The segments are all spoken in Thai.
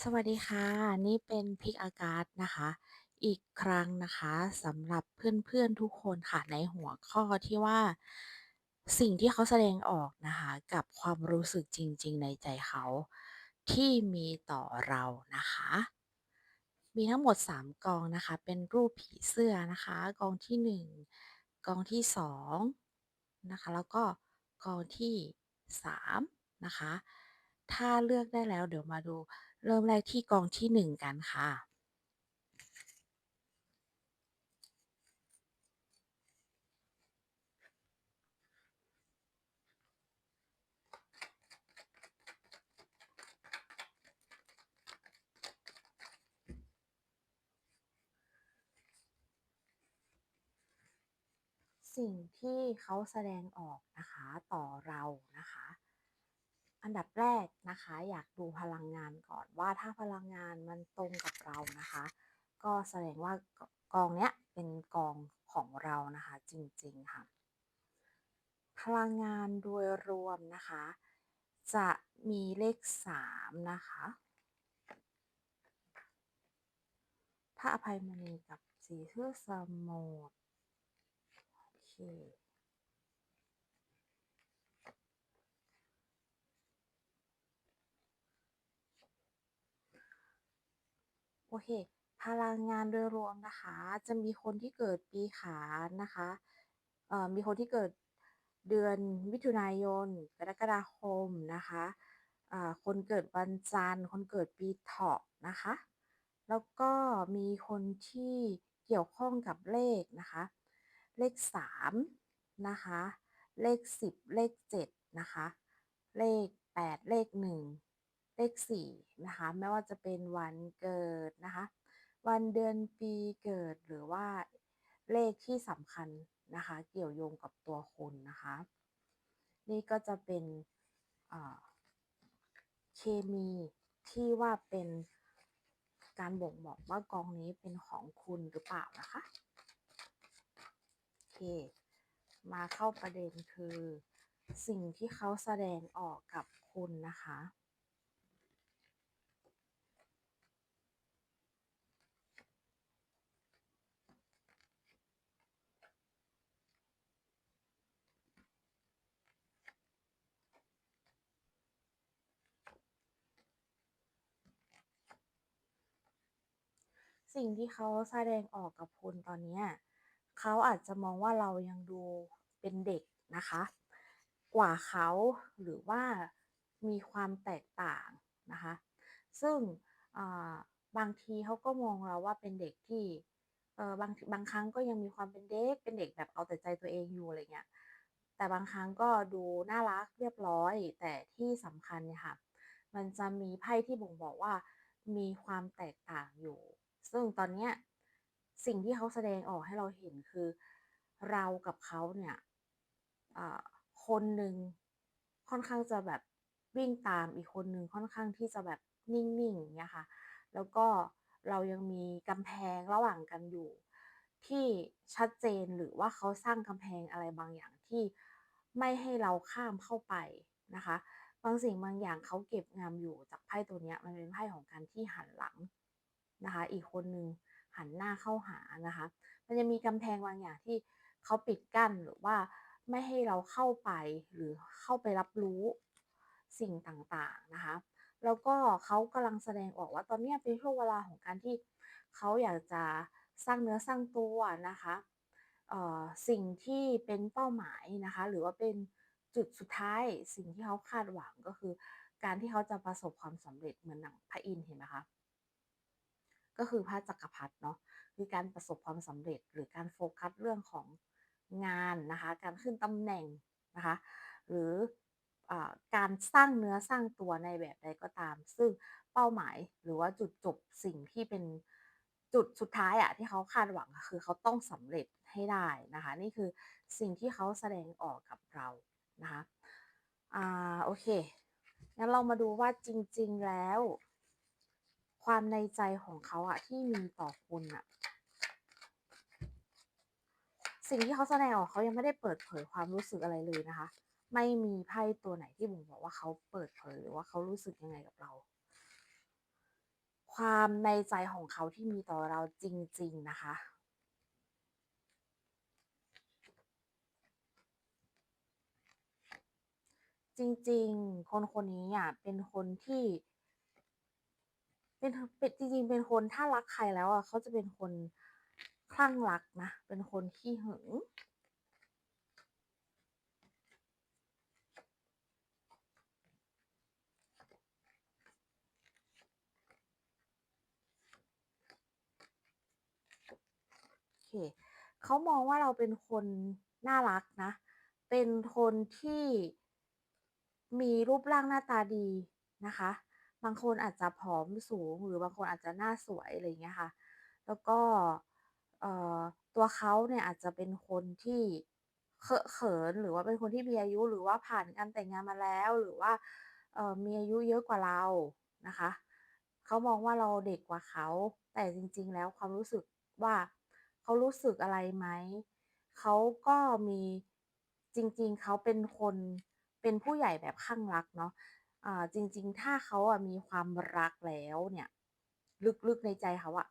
สวัสดีค่ะ นี่เป็นพิกอากาศนะคะ อีกครั้งนะคะสำหรับเพื่อนๆทุกคนค่ะในหัวข้อที่ว่า สิ่งที่เขาแสดงออกนะคะ กับความรู้สึกจริงๆในใจเขาที่มีต่อเรานะคะ มีทั้งหมด 3 กองนะคะ เป็นรูปผีเสื้อนะคะ กองที่ 1 กองที่2นะคะ แล้วก็กองที่3นะคะ ถ้าเลือกได้แล้วเดี๋ยวมาดู เริ่มแรกที่กองที่1กันค่ะ สิ่งที่เขาแสดงออกนะคะต่อเรานะคะ อันดับแรกนะคะ อยากดูพลังงานก่อนว่าถ้าพลังงานมันตรงกับเรานะคะ ก็แสดงว่ากองเนี้ยเป็นกองของเรานะคะจริงๆค่ะ พลังงานโดยรวมนะคะ จะมีเลข 3 นะคะพระอภัยมณีกับสีเสื้อสมุทรโอเค โอเค พลังงานโดยรวมนะคะ จะมีคนที่เกิดปีขานนะคะมีคนที่เกิดเดือนมิถุนายน กรกฎาคมนะคะคนเกิดวันจันทร์ คนเกิดปีเถาะนะคะ แล้วก็มีคนที่เกี่ยวข้องกับเลขนะคะ เลข3นะคะ เลข 10 เลข7นะคะ เลข 8 เลข 1 เลข4นะคะไม่ว่าจะเป็นวันเกิดนะคะวันเดือนปีเกิดหรือว่าเลขที่สำคัญนะคะเกี่ยวโยงกับตัวคุณนะคะ นี่ก็จะเป็นเคมีที่ว่าเป็นการบ่งบอกว่ากองนี้เป็นของคุณหรือเปล่านะคะโอเคมาเข้าประเด็นคือสิ่งที่เขาแสดงออกกับคุณนะคะ สิ่งที่เขาแสดงออกกับคุณตอนนี้เขาอาจจะมองว่าเรายังดูเป็นเด็กนะคะ กว่าเขาหรือว่ามีความแตกต่างนะคะ ซึ่งบางทีเขาก็มองเราว่าเป็นเด็กที่บางบางครั้งก็ยังมีความเป็นเด็กเป็นเด็กแบบเอาแต่ใจตัวเองอยู่อะไรเงี้ยแต่บางครั้งก็ดูน่ารักเรียบร้อย แต่ที่สำคัญเนี่ยค่ะมันจะมีไพ่ที่บ่งบอกว่ามีความแตกต่างอยู่ ซึ่งตอนนี้สิ่งที่เขาแสดงออกให้เราเห็นคือเรากับเขาเนี่ยคนหนึ่งค่อนข้างจะแบบวิ่งตามอีกคนหนึ่งค่อนข้างที่จะแบบนิ่งๆเนี่ยค่ะ แล้วก็เรายังมีกำแพงระหว่างกันอยู่ ที่ชัดเจนหรือว่าเขาสร้างกำแพงอะไรบางอย่างที่ไม่ให้เราข้ามเข้าไปนะคะ บางสิ่งบางอย่างเขาเก็บงำอยู่จากไพ่ตัวนี้มันเป็นไพ่ของการที่หันหลัง นะคะ อีกคนหนึ่งหันหน้าเข้าหานะคะ มันจะมีกำแพงบางอย่างที่เขาปิดกั้นหรือว่าไม่ให้เราเข้าไปหรือเข้าไปรับรู้สิ่งต่างๆนะคะ แล้วก็เขากำลังแสดงออกว่าตอนนี้เป็นช่วงเวลาของการที่เขาอยากจะสร้างเนื้อสร้างตัวนะคะสิ่งที่เป็นเป้าหมายนะคะ หรือว่าเป็นจุดสุดท้ายสิ่งที่เขาคาดหวังก็คือ การที่เขาจะประสบความสำเร็จเหมือนหนังพระอินทร์เห็นไหมคะ ก็คือพระจักรพรรดิเนาะคือการประสบความสำเร็จหรือการโฟกัสเรื่องของงานนะคะ การขึ้นตำแหน่งนะคะ หรืออการสร้างเนื้อสร้างตัวในแบบใดก็ตาม ซึ่งเป้าหมายหรือว่าจุดจบสิ่งที่เป็นจุดสุดท้ายอะที่เขาคาดหวังคือเขาต้องสำเร็จให้ได้นะคะ นี่คือสิ่งที่เขาแสดงออกกับเรานะคะอ่าโอเคงั้นเรามาดูว่าจริง ๆแล้ว ความในใจของเขาอะที่มีต่อคุณอะสิ่งที่เขาแสดงออกเขายังไม่ได้เปิดเผยความรู้สึกอะไรเลยนะคะ ไม่มีไพ่ตัวไหนที่บ่งบอกว่าเขาเปิดเผยหรือว่าเขารู้สึกยังไงกับเรา ความในใจของเขาที่มีต่อเราจริง ๆ นะคะจริงๆ คนคนนี้อะเป็นคนที่ เป็นเป็นจริงๆเป็นคนถ้ารักใครแล้วอะเขาจะเป็นคนคลั่งรักนะ เป็นคนขี้หึงโอเคเขามองว่าเราเป็นคนน่ารักนะ เป็นคนที่มีรูปร่างหน้าตาดีนะคะ บางคนอาจจะผอมสูง หรือบางคนอาจจะหน้าสวยอะไรอย่างเงี้ยค่ะ แล้วก็เอ่อตัวเขาเนี่ยอาจจะเป็นคนที่เคอะเขินหรือว่าเป็นคนที่มีอายุหรือว่าผ่านการแต่งงานมาแล้วหรือว่าเอ่อมีอายุเยอะกว่าเรานะคะเขามองว่าเราเด็กกว่าเขา แต่จริง ๆ แล้วความรู้สึกว่าเขารู้สึกอะไรไหมเขาก็มีจริง ๆเขาเป็นคนเป็นผู้ใหญ่แบบคลั่งรักเนาะ อ่าจริง ๆ ถ้าเขาอะมีความรักแล้วเนี่ย ลึกๆในใจเขาอะ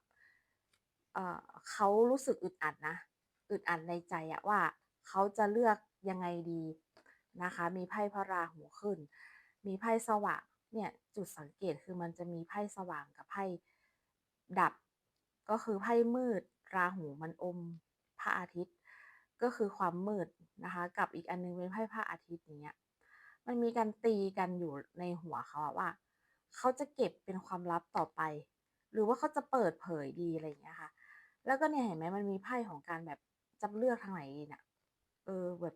เอ่อเขารู้สึกอึดอัดนะอึดอัดในใจอะว่าเขาจะเลือกยังไงดีนะคะ มีไพ่พระราหูขึ้น มีไพ่สว่างเนี่ยจุดสังเกตคือมันจะมีไพ่สว่างกับไพ่ดับ ก็คือไพ่มืดราหูมันอมพระอาทิตย์ ก็คือความมืดนะคะ กับอีกอันหนึ่งเป็นไพ่พระอาทิตย์อย่างเงี้ย มันมีการตีกันอยู่ในหัวเขาอะว่า เขาจะเก็บเป็นความลับต่อไป หรือว่าเขาจะเปิดเผยดีอะไรอย่างเงี้ยค่ะ แล้วก็เนี่ยเห็นไหมมันมีไพ่ของการแบบจะเลือกทางไหนดีเนี่ยเออแบบ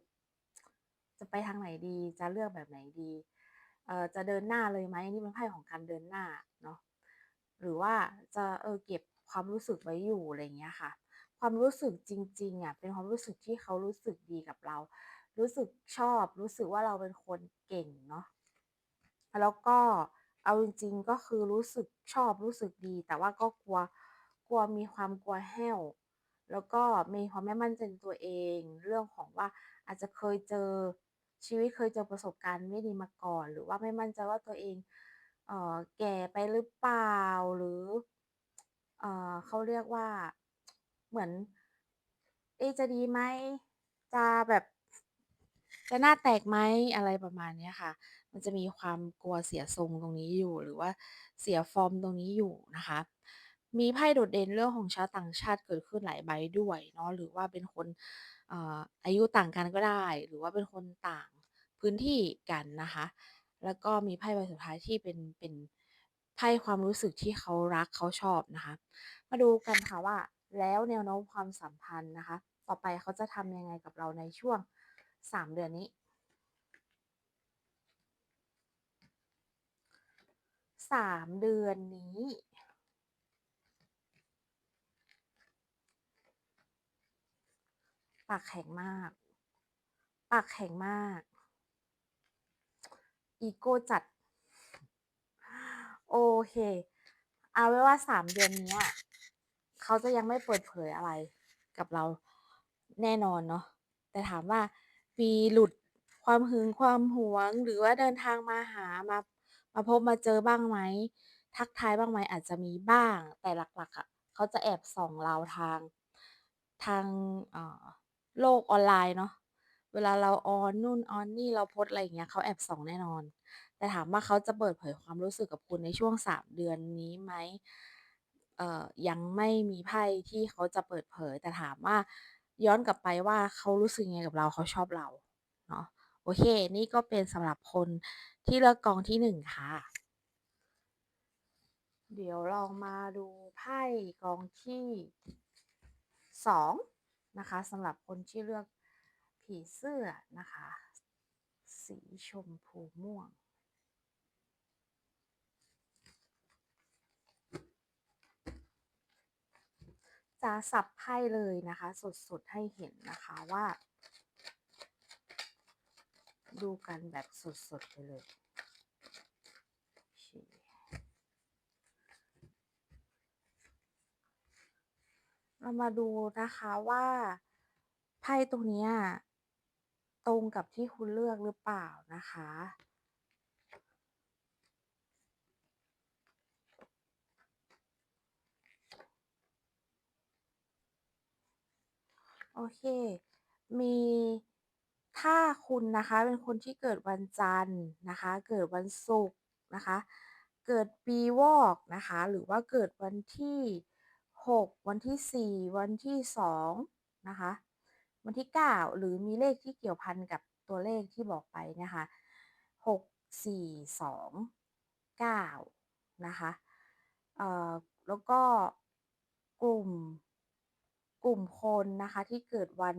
จะไปทางไหนดีจะเลือกแบบไหนดี เอ่อจะเดินหน้าเลยไหมนี่เป็นไพ่ของการเดินหน้าเนาะหรือว่าจะเออเก็บความรู้สึกไว้อยู่อะไรอย่างเงี้ยค่ะ ความรู้สึกจริงๆอะเป็นความรู้สึกที่เขารู้สึกดีกับเรา รู้สึกชอบ รู้สึกว่าเราเป็นคนเก่งเนาะแล้วก็เอาจริงๆก็คือรู้สึกชอบรู้สึกดี แต่ว่าก็กลัวกลัวมีความกลัวแห้ว แล้วก็มีความไม่มั่นใจในตัวเอง เรื่องของว่าอาจจะเคยเจอชีวิตเคยเจอประสบการณ์ไม่ดีมาก่อน หรือว่าไม่มั่นใจว่าตัวเองเออแก่ไปหรือเปล่าหรือเออเขาเรียกว่าเหมือนเอจะดีไหมจะแบบ จะหน้าแตกไหม อะไรประมาณเนี้ยค่ะ มันจะมีความกลัวเสียทรงตรงนี้อยู่ หรือว่าเสียฟอร์มตรงนี้อยู่นะคะ มีไพ่โดดเด่นเรื่องของชาวต่างชาติเกิดขึ้นหลายใบด้วยเนาะ หรือว่าเป็นคนเอ่ออายุต่างกันก็ได้ หรือว่าเป็นคนต่างพื้นที่กันนะคะ แล้วก็มีไพ่ใบสุดท้ายที่เป็นเป็นไพ่ความรู้สึกที่เขารักเขาชอบนะคะ มาดูกันค่ะว่าแล้วแนวโน้มความสัมพันธ์นะคะ ต่อไปเขาจะทำยังไงกับเราในช่วง 3เดือนนี้3เดือนนี้ ปากแข็งมาก ปากแข็งมาก อีโก้จัด โอเค เอาไว้ว่า3เดือนนี้เขาจะยังไม่เปิดเผยอะไรกับเราแน่นอนเนาะแต่ถามว่า มีหลุดความหึง ความหวง หรือว่าเดินทางมาหา มา มาพบมาเจอบ้างไหม ทักทายบ้างไหม อาจจะมีบ้าง แต่หลัก ๆ อะ เขาจะแอบส่องเราทาง ทาง เอ่อ โลกออนไลน์เนาะ เวลาเราออนนู่น ออนนี่ เราโพสต์ อะไรอย่างเงี้ย เขาแอบส่องแน่นอน แต่ถามว่าเขาจะเปิดเผยความรู้สึกกับคุณในช่วง 3 เดือนนี้ไหม เอ่อ ยังไม่มีไพ่ที่เขาจะเปิดเผย แต่ถามว่า ย้อนกลับไปว่าเขารู้สึกยังไงกับเราเขาชอบเราเนาะโอเค นี่ก็เป็นสำหรับคนที่เลือกกองที่1ค่ะ เดี๋ยวเรามาดูไพ่กองที่2นะคะสำหรับคนที่เลือกผีเสื้อนะคะ สีชมพูม่วง จะสับไพ่เลยนะคะ สดๆ ให้เห็นนะคะว่า ดูกันแบบสดๆ ไปเลยเรามาดูนะคะว่าไพ่ตรงนี้ตรงกับที่คุณเลือกหรือเปล่านะคะ โอเค มีถ้าคุณนะคะเป็นคนที่เกิดวันจันทร์นะคะ เกิดวันศุกร์นะคะ เกิดปีวอกนะคะ หรือว่าเกิดวันที่ 6 วันที่ 4 วันที่2นะคะ วันที่ 9 หรือมีเลขที่เกี่ยวพันกับตัวเลขที่บอกไปนะคะ 6 4 2 9 นะคะ เอ่อ แล้วก็กลุ่ม กลุ่มคนนะคะที่เกิดวัน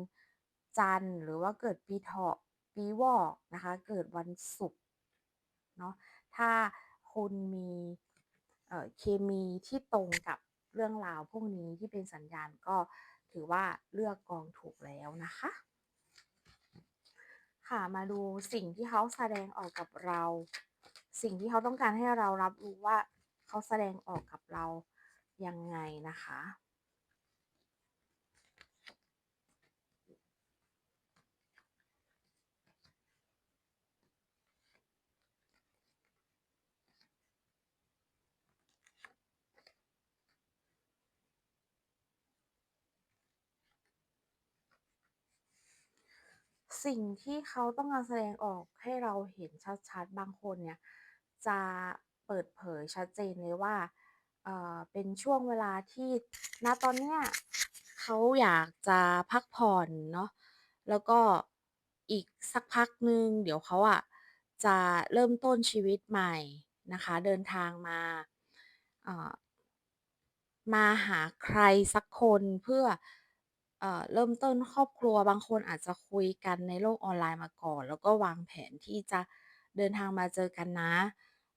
จันทร์ หรือว่าเกิดปีเถาะปีวอกนะคะ เกิดวันศุกร์เนาะถ้าคุณมีเเคมีที่ตรงกับเรื่องราวพวกนี้ที่เป็นสัญญาณก็ถือว่าเลือกกองถูกแล้วนะคะ ค่ะมาดูสิ่งที่เขาแสดงออกกับเรา สิ่งที่เขาต้องการให้เรารับรู้ว่าเขาแสดงออกกับเรายังไงนะคะ สิ่งที่เขาต้องการแสดงออกให้เราเห็นชัดๆ บางคนเนี่ยจะเปิดเผยชัดเจนเลยว่าเอ่อเป็นช่วงเวลาที่ณตอนเนี้ยเขาอยากจะพักผ่อนเนาะแล้วก็อีกสักพักหนึ่งเดี๋ยวเขาอะจะเริ่มต้นชีวิตใหม่นะคะ เดินทางมาเอ่อมาหาใครสักคนเพื่อ เอ่อ เริ่มต้นครอบครัว บางคนอาจจะคุยกันในโลกออนไลน์มาก่อน แล้วก็วางแผนที่จะเดินทางมาเจอกันนะ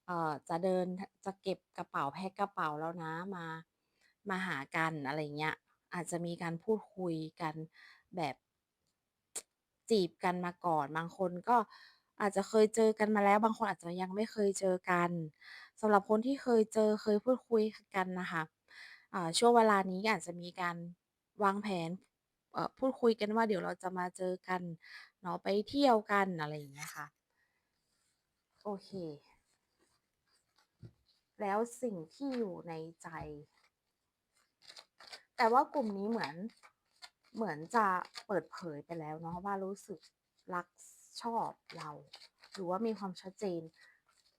เอ่อ จะเดิน จะเก็บกระเป๋า แพ็กกระเป๋าแล้วนะ มา มาหากัน อะไรเงี้ย อาจจะมีการพูดคุยกันแบบ จีบกันมาก่อน บางคนก็อาจจะเคยเจอกันมาแล้ว บางคนอาจจะยังไม่เคยเจอกัน สำหรับคนที่เคยเจอ เคยพูดคุยกันน่ะค่ะ อ่า ช่วงเวลานี้อาจจะมีการวางแผน เอ่อพูดคุยกันว่าเดี๋ยวเราจะมาเจอกันเนาะไปเที่ยวกันอะไรอย่างเงี้ยค่ะ โอเค แล้วสิ่งที่อยู่ในใจ แต่ว่ากลุ่มนี้เหมือนเหมือนจะเปิดเผยไปแล้วเนาะว่ารู้สึกรักชอบเรา หรือว่ามีความชัดเจน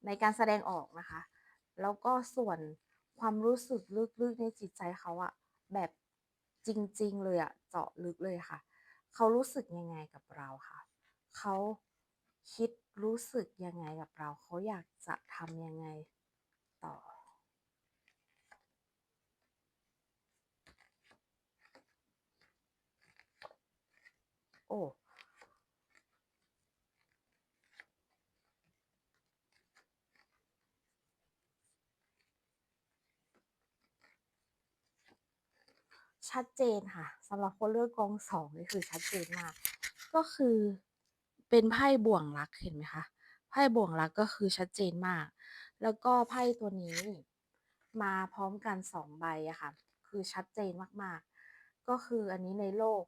ในการแสดงออกนะคะ แล้วก็ส่วนความรู้สึกลึกๆในจิตใจเขาอะแบบ จริงๆ เลยอะเจาะลึกเลยค่ะ เขารู้สึกยังไงกับเราค่ะ เขาคิดรู้สึกยังไงกับเรา เขาอยากจะทำยังไงต่อโอ้ ชัดเจนค่ะสำหรับคนเลือกกองสองนี่คือชัดเจนมาก ก็คือเป็นไพ่บ่วงรักเห็นไหมคะไพ่บ่วงรักก็คือชัดเจนมาก แล้วก็ไพ่ตัวนี้มาพร้อมกันสองใบอะค่ะ คือชัดเจนมากๆ ก็คืออันนี้ในโลก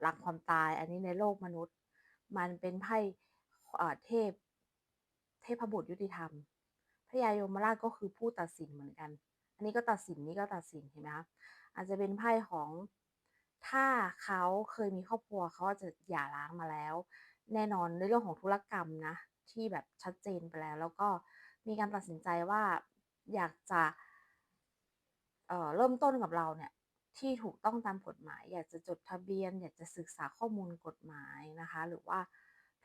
หลังความตาย อันนี้ในโลกมนุษย์ มันเป็นไพ่เอ่อเทพ เทพบุตรยุติธรรมพญายมราชก็คือผู้ตัดสินเหมือนกัน อันนี้ก็ตัดสินนี่ก็ตัดสินเห็นไหมคะอาจจะเป็นไพ่ของถ้าเขาเคยมีครอบครัวเขาจะหย่าร้างมาแล้ว แน่นอนในเรื่องของธุรกรรมนะ ที่แบบชัดเจนไปแล้ว แล้วก็มีการตัดสินใจว่าอยากจะเเริ่มต้นกับเราเนี่ยที่ถูกต้องตามกฎหมาย อยากจะจดทะเบียน อยากจะศึกษาข้อมูลกฎหมายนะคะ หรือว่า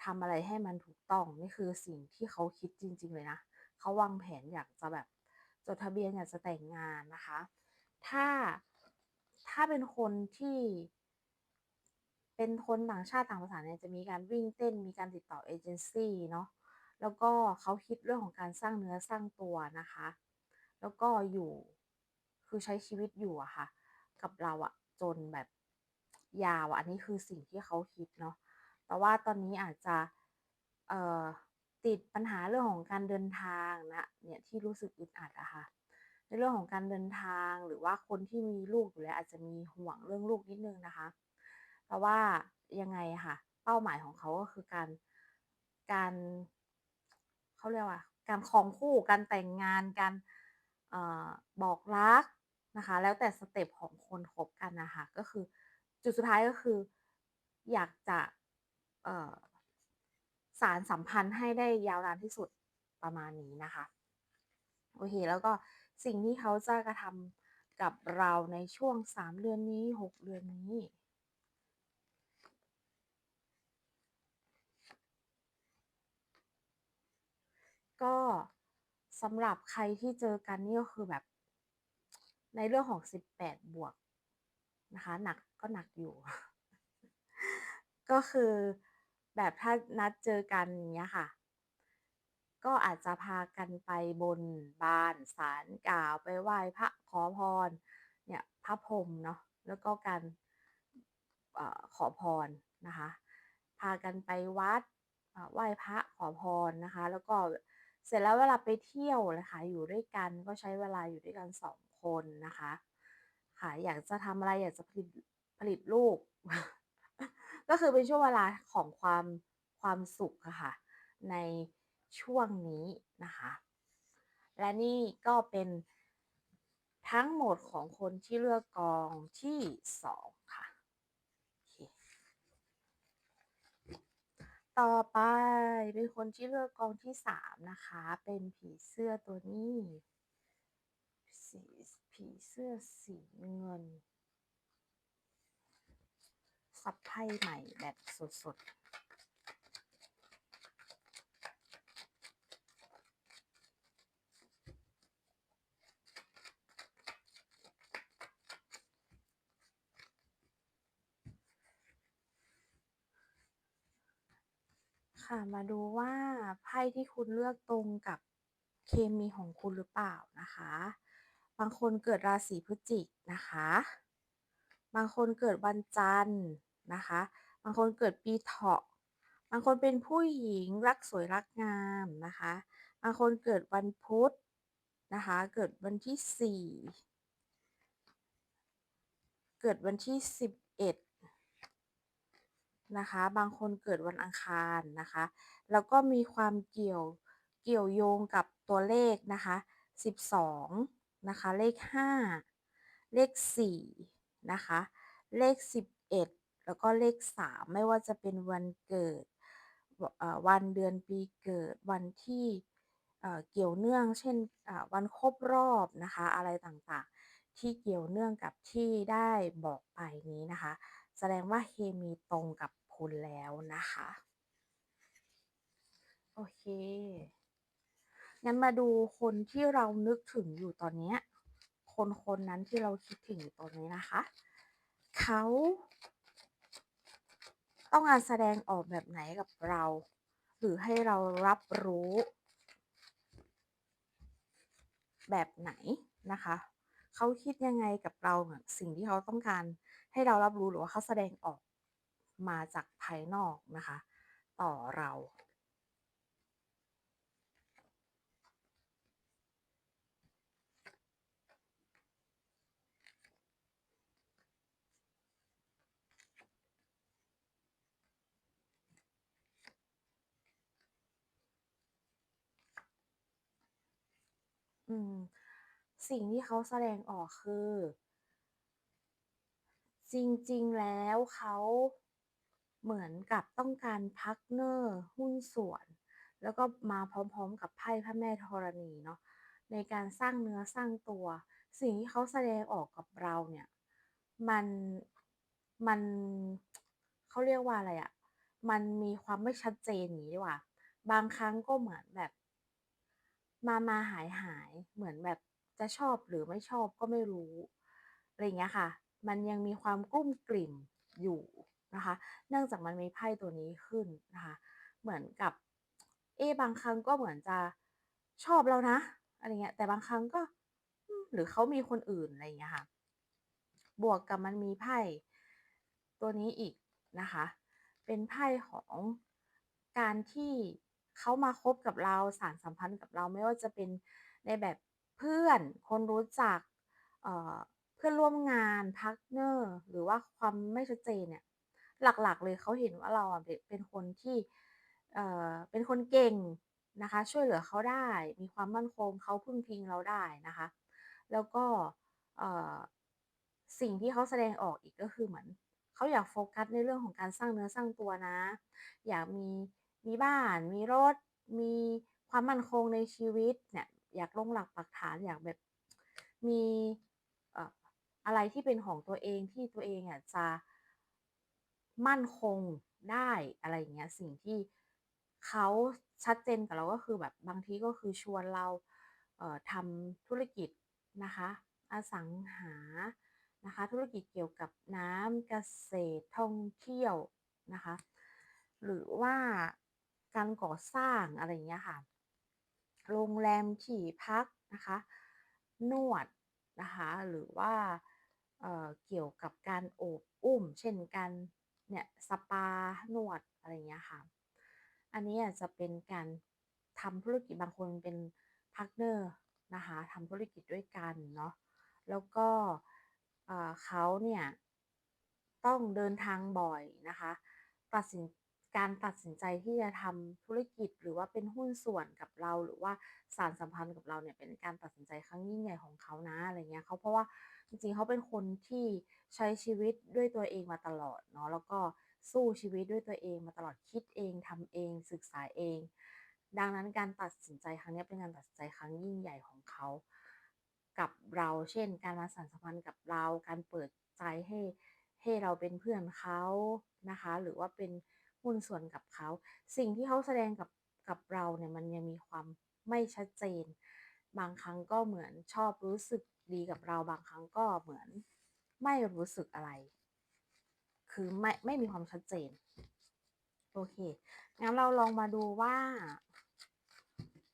ทำอะไรให้มันถูกต้องนี่คือสิ่งที่เขาคิดจริง ๆ เลยนะเขาวางแผนอยากจะแบบ จดทะเบียนอยากจะแต่งงานนะคะ ถ้าถ้าเป็นคนที่เป็นคนต่างชาติต่างภาษาเนี่ยจะมีการวิ่งเต้นมีการติดต่อเอเจนซี่เนาะแล้วก็เขาคิดเรื่องของการสร้างเนื้อสร้างตัวนะคะ แล้วก็อยู่คือใช้ชีวิตอยู่อะค่ะ กับเราอะจนแบบยาวอันนี้คือสิ่งที่เขาคิดเนาะแต่ว่าตอนนี้อาจจะเอ่อ ติดปัญหาเรื่องของการเดินทางนะเนี่ยที่รู้สึกอึดอัดอะค่ะในเรื่องของการเดินทางหรือว่าคนที่มีลูกอยู่แล้วอาจจะมีห่วงเรื่องลูกนิดนึงนะคะ เพราะว่ายังไงค่ะ เป้าหมายของเขาก็คือการการเขาเรียกว่า การครองคู่การแต่งงานการออบอกรักนะคะ แล้วแต่สเต็ปของคนคบกันนะคะก็คือจุดสุดท้ายก็คืออยากจะ สารสัมพันธ์ให้ได้ยาวนานที่สุดประมาณนี้นะคะ โอเค แล้วก็สิ่งที่เขาจะกระทำกับเราในช่วง 3 เดือนนี้ 6 เดือนนี้ ก็สำหรับใครที่เจอกันนี่ก็คือแบบ ในเรื่องของ 18 บวกนะคะ หนักก็หนักอยู่ ก็คือ แบบถ้านัดเจอกันเงี้ยค่ะ ก็อาจจะพากันไปบนบานศาลกล่าวไปไหว้พระขอพรเนี่ยพระพรมเนาะแล้วก็การอขอพรนะคะ พากันไปวัดไหว้พระขอพรนะคะ แล้วก็เสร็จแล้วเวลาไปเที่ยวนะคะอยู่ด้วยกันก็ใช้เวลาอยู่ด้วยกันสองคนนะคะค่ะอยากจะทำอะไรอยากจะผลิตผลิตลูก ก็คือเป็นช่วงเวลาของความความสุขค่ะ ในช่วงนี้นะคะ และนี่ก็เป็นทั้งหมดของคนที่เลือกกองที่สองค่ะ ต่อไปเป็นคนที่เลือกกองที่สามนะคะ เป็นผีเสื้อตัวนี้ ผีเสื้อสีเงิน สับไพ่ใหม่แบบสดๆค่ะมาดูว่าไพ่ที่คุณเลือกตรงกับเคมีของคุณหรือเปล่านะคะ บางคนเกิดราศีพฤศจิกนะคะ บางคนเกิดวันจันทร์ นะคะ บางคนเกิดปีเถาะ บางคนเป็นผู้หญิงรักสวยรักงามนะคะ บางคนเกิดวันพุธนะคะ เกิดวันที่สี่เกิดวันที่สิบเอ็ดนะคะ บางคนเกิดวันอังคารนะคะ แล้วก็มีความเกี่ยวเกี่ยวโยงกับตัวเลขนะคะสิบสองนะคะ เลขห้าเลขสี่นะคะ เลขสิบเอ็ด แล้วก็เลขสามไม่ว่าจะเป็นวันเกิดวันเดือนปีเกิดวันที่เกี่ยวเนื่องเช่นวันครบรอบนะคะอะไรต่างๆ ที่เกี่ยวเนื่องกับที่ได้บอกไปนี้นะคะ แสดงว่าเคมีตรงกับคุณแล้วนะคะโอเคงั้นมาดูคนที่เรานึกถึงอยู่ตอนนี้คนคนนั้นที่เราคิดถึงอยู่ตอนนี้นะคะ เขา ต้องการแสดงออกแบบไหนกับเรา หรือให้เรารับรู้ แบบไหนนะคะ เขาคิดยังไงกับเราเสิ่งที่เขาต้องการให้เรารับรู้หรือว่าเขาแสดงออกมาจากภายนอกนะคะ ต่อเรา อืม สิ่งที่เขาแสดงออกคือ จริงๆแล้วเขาเหมือนกับต้องการพาร์ทเนอร์หุ้นส่วน แล้วก็มาพร้อมๆ กับไพ่พระแม่ธรณีเนาะในการสร้างเนื้อสร้างตัว สิ่งที่เขาแสดงออกกับเราเนี่ย มันมันเขาเรียกว่าอะไรอะมันมีความไม่ชัดเจนอย่างนี้ดีกว่า บางครั้งก็เหมือนแบบ มามาหายหายเหมือนแบบจะชอบหรือไม่ชอบก็ไม่รู้อะไรเงี้ยค่ะ มันยังมีความกุ้มกลิ่มอยู่นะคะ เนื่องจากมันมีไพ่ตัวนี้ขึ้นนะคะ เหมือนกับเอบางครั้งก็เหมือนจะชอบเรานะอะไรเงี้ย แต่บางครั้งก็หรือเขามีคนอื่นอะไรเงี้ยค่ะ บวกกับมันมีไพ่ตัวนี้อีกนะคะ เป็นไพ่ของการที่ เขามาคบกับเราสารสัมพันธ์กับเราไม่ว่าจะเป็นในแบบเพื่อนคนรู้จักเพื่อนร่วมงานพาร์ทเนอร์หรือว่าความไม่ชัดเจนเนี่ยหลักๆ เลยเขาเห็นว่าเราเป็นคนที่เเป็นคนเก่งนะคะ ช่วยเหลือเขาได้ มีความมั่นคงเขาพึ่งพิงเราได้นะคะ แล้วก็สิ่งที่เขาแสดงออกอีกก็คือเหมือนเขาอยากโฟกัสในเรื่องของการสร้างเนื้อสร้างตัวนะ อยากมี มีบ้าน มีรถ มีความมั่นคงในชีวิตเนี่ยอยากลงหลักปักฐานอยากแบบมีอะไรที่เป็นของตัวเองที่ตัวเองอะจะมั่นคงได้อะไรอย่างเงี้ยสิ่งที่เขาชัดเจนกับเราก็คือแบบบางทีก็คือชวนเราเทำธุรกิจนะคะอสังหานะคะธุรกิจเกี่ยวกับน้ำเกษตรท่องเที่ยวนะคะหรือว่า การก่อสร้างอะไรอย่างเงี้ยค่ะ โรงแรมที่พักนะคะ นวดนะคะ หรือว่าเอ่อเกี่ยวกับการโอบอุ้ม เช่นการเนี่ยสปานวดอะไรอย่างเงี้ยค่ะ อันนี้อาจจะเป็นการทำธุรกิจบางคนเป็นพาร์ตเนอร์นะคะทำธุรกิจด้วยกันเนาะแล้วก็เเขาเนี่ยต้องเดินทางบ่อยนะคะ ตัดสิน การตัดสินใจที่จะทำธุรกิจหรือว่าเป็นหุ้นส่วนกับเรา หรือว่าสานสัมพันธ์กับเราเนี่ยเป็นการตัดสินใจครั้งยิ่งใหญ่ของเขานะอะไรเงี้ยเขาเพราะว่าจริงๆเขาเป็นคนที่ใช้ชีวิตด้วยตัวเองมาตลอดเนาะแล้วก็สู้ชีวิตด้วยตัวเองมาตลอดคิดเองทำเองศึกษาเอง ดังนั้นการตัดสินใจครั้งนี้เป็นการตัดสินใจครั้งยิ่งใหญ่ของเขากับเรา เช่น การมาสานสัมพันธ์กับเรา การเปิดใจให้ให้เราเป็นเพื่อนเขานะคะ หรือว่าเป็น หุ้นส่วนกับเขา สิ่งที่เขาแสดงกับกับเราเนี่ยมันยังมีความไม่ชัดเจน บางครั้งก็เหมือนชอบรู้สึกดีกับเรา บางครั้งก็เหมือนไม่รู้สึกอะไร คือไม่ไม่มีความชัดเจน โอเค งั้นเราลองมาดูว่า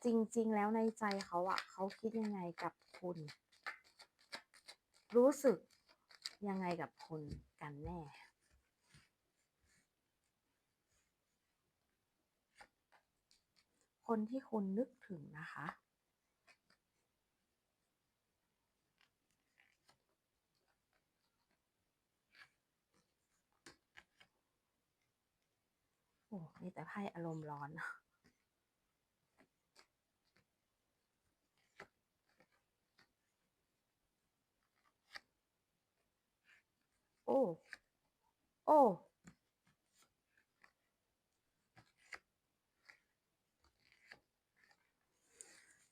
จริง ๆ แล้วในใจเขาอะเขาคิดยังไงกับคุณ รู้สึกยังไงกับคุณกันแน่ คนที่คุณนึกถึงนะคะ โอ้มีแต่ไพ่อารมณ์ร้อนโอ้ โอ้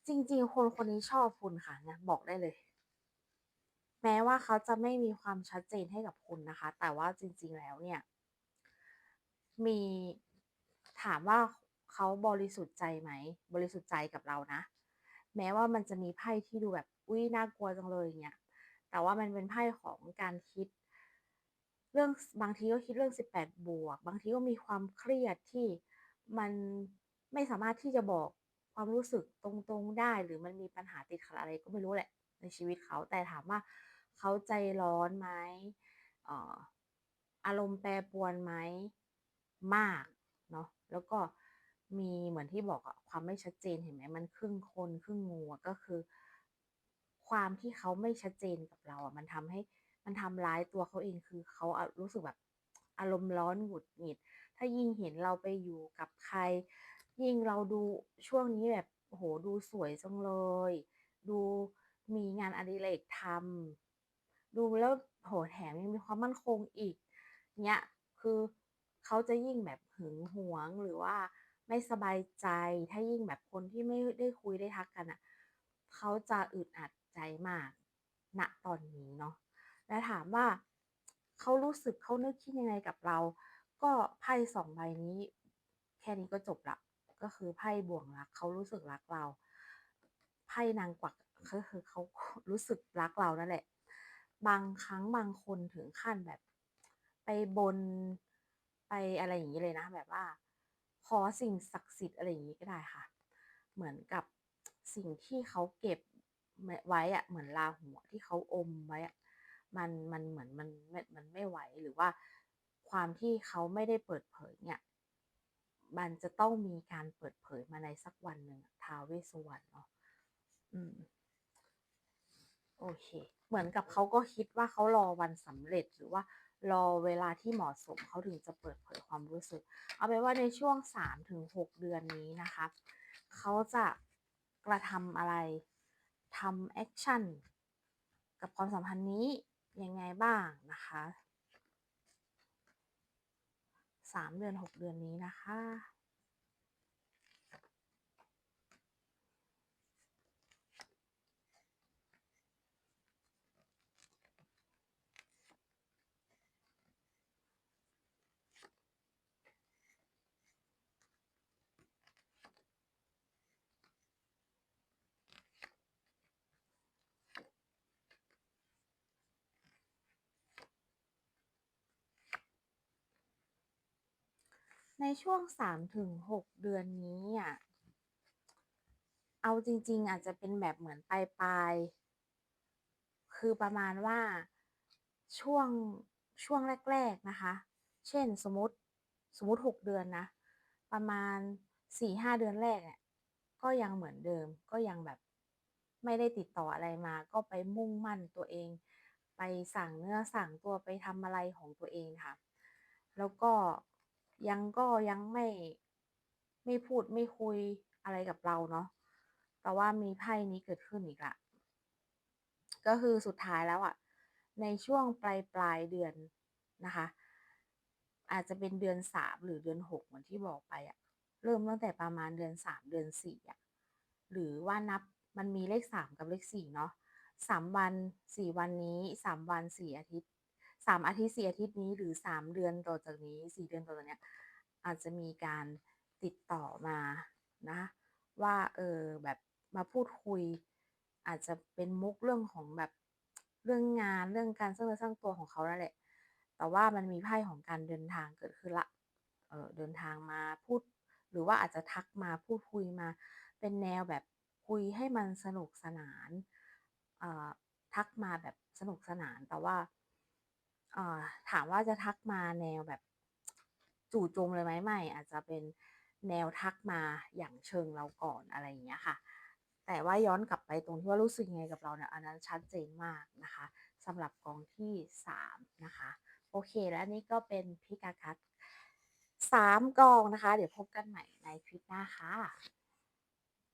จริง ๆ คนคนนี้ชอบคุณค่ะนะบอกได้เลย แม้ว่าเขาจะไม่มีความชัดเจนให้กับคุณนะคะ แต่ว่าจริง ๆ แล้วเนี่ย มีถามว่าเขาบริสุทธิ์ใจไหม บริสุทธิ์ใจกับเรานะ แม้ว่ามันจะมีไพ่ที่ดูแบบ อุ้ยน่ากลัวจังเลยเงี้ยแต่ว่ามันเป็นไพ่ของการคิด เรื่องบางทีก็คิดเรื่อง 18 บวก บางทีก็มีความเครียดที่มันไม่สามารถที่จะบอก ความรู้สึกตรงๆได้ หรือมันมีปัญหาติดขัดอะไรก็ไม่รู้แหละในชีวิตเขา แต่ถามว่าเขาใจร้อนไหมออารมณ์แปรปรวนไหมมากเนาะแล้วก็มีเหมือนที่บอกอะความไม่ชัดเจนเห็นไหมมันครึ่งคนครึ่งงูอะก็คือ ความที่เขาไม่ชัดเจนกับเราอะมันทำให้มันทำร้ายตัวเขาเองคือเขาอะรู้สึกแบบอารมณ์ร้อนหงุดหงิด ถ้ายิ่งเห็นเราไปอยู่กับใคร ยิ่งเราดูช่วงนี้แบบโหดูสวยจังเลย ดูมีงานอดิเรกทำดูแล้วโหแถมยังมีความมั่นคงอีกเนี้ยคือเขาจะยิ่งแบบหึงหวงหรือว่าไม่สบายใจถ้ายิ่งแบบคนที่ไม่ได้คุยได้ทักกันอะเขาจะอึดอัดใจมากณตอนนี้เนาะและถามว่าเขารู้สึกเขานึกคิดยังไงกับเรา ก็ไพ่สองใบนี้ แค่นี้ก็จบละ ก็คือไพ่บ่วงรักเขารู้สึกรักเราไพ่นางกวักก็คือเขารู้สึกรักเรานั่นแหละ บางครั้งบางคนถึงขั้นแบบ ไปบนไปอะไรอย่างนี้เลยนะ แบบว่า ขอสิ่งศักดิ์สิทธิ์อะไรอย่างนี้ก็ได้ค่ะ เหมือนกับสิ่งที่เขาเก็บไว้อะเหมือนลาหัวที่เขาอมไว้อะมันมันเหมือนมันมันไม่ไหวหรือว่าความที่เขาไม่ได้เปิดเผยเนี่ย มันจะต้องมีการเปิดเผยมาในสักวันหนึ่งท้าวเวสสุวรรณเนาะอืม โอเค เหมือนกับเขาก็คิดว่าเขารอวันสำเร็จหรือว่ารอเวลาที่เหมาะสมเขาถึงจะเปิดเผยความรู้สึก เอาเป็นว่าในช่วง3ถึง6เดือนนี้นะคะเขาจะกระทำอะไรทำแอคชั่นกับความสัมพันธ์นี้ยังไงบ้างนะคะ 3 เดือน 6 เดือนนี้นะคะ ช่วง3-6เดือนนี้อะเอาจริง ๆ อาจจะเป็นแบบเหมือนปลายๆคือประมาณว่าช่วงช่วงแรก ๆ นะคะ เช่นสมมติสมมติ6เดือนนะ ประมาณ4-5เดือนแรกเนี่ยก็ยังเหมือนเดิม ก็ยังแบบไม่ได้ติดต่ออะไรมา ก็ไปมุ่งมั่นตัวเอง ไปสั่งเนื้อสั่งตัวไปทำอะไรของตัวเองค่ะ แล้วก็ ยังก็ยังไม่ไม่พูดไม่คุยอะไรกับเราเนาะแต่ว่ามีไพ่นี้เกิดขึ้นอีกล้วก็คือสุดท้ายแล้วอะในช่วงปลายๆเดือนนะคะ อาจจะเป็นเดือน3หรือเดือน6เหมือนที่บอกไปอะเริ่มตั้งแต่ประมาณเดือน3เดือน4อะหรือว่านับมันมีเลข3กับเลข4เนาะ3วัน4วันนี้3วัน4อาทิตย์ 3อาทิตย์4อาทิตย์นี้หรือ3เดือนต่อจากนี้4เดือนต่อจากนี้อาจจะมีการติดต่อมานะ ว่าเออแบบมาพูดคุย อาจจะเป็นมุกเรื่องของแบบเรื่องงานเรื่องการสร้างเนื้อสร้างตัวของเขานั่นแหละ แต่ว่ามันมีไพ่ของการเดินทางเกิดขึ้นล้วเออเดินทางมาพูด หรือว่าอาจจะทักมาพูดคุยมา เป็นแนวแบบคุยให้มันสนุกสนานเอ่อทักมาแบบสนุกสนานแต่ว่า อ่อถามว่าจะทักมาแนวแบบจู่โจมเลยไหมไม่ อาจจะเป็นแนวทักมาอย่างเชิงเราก่อนอะไรอย่างเงี้ยค่ะ แต่ว่าย้อนกลับไปตรงที่ว่ารู้สึกยังไงกับเราเนี่ยอันนั้นชัดเจนมากนะคะสำหรับกองที่ 3 นะคะ โอเคและนี่ก็เป็นพิกาคัส3กองนะคะ เดี๋ยวพบกันใหม่ในคลิปหน้าค่ะ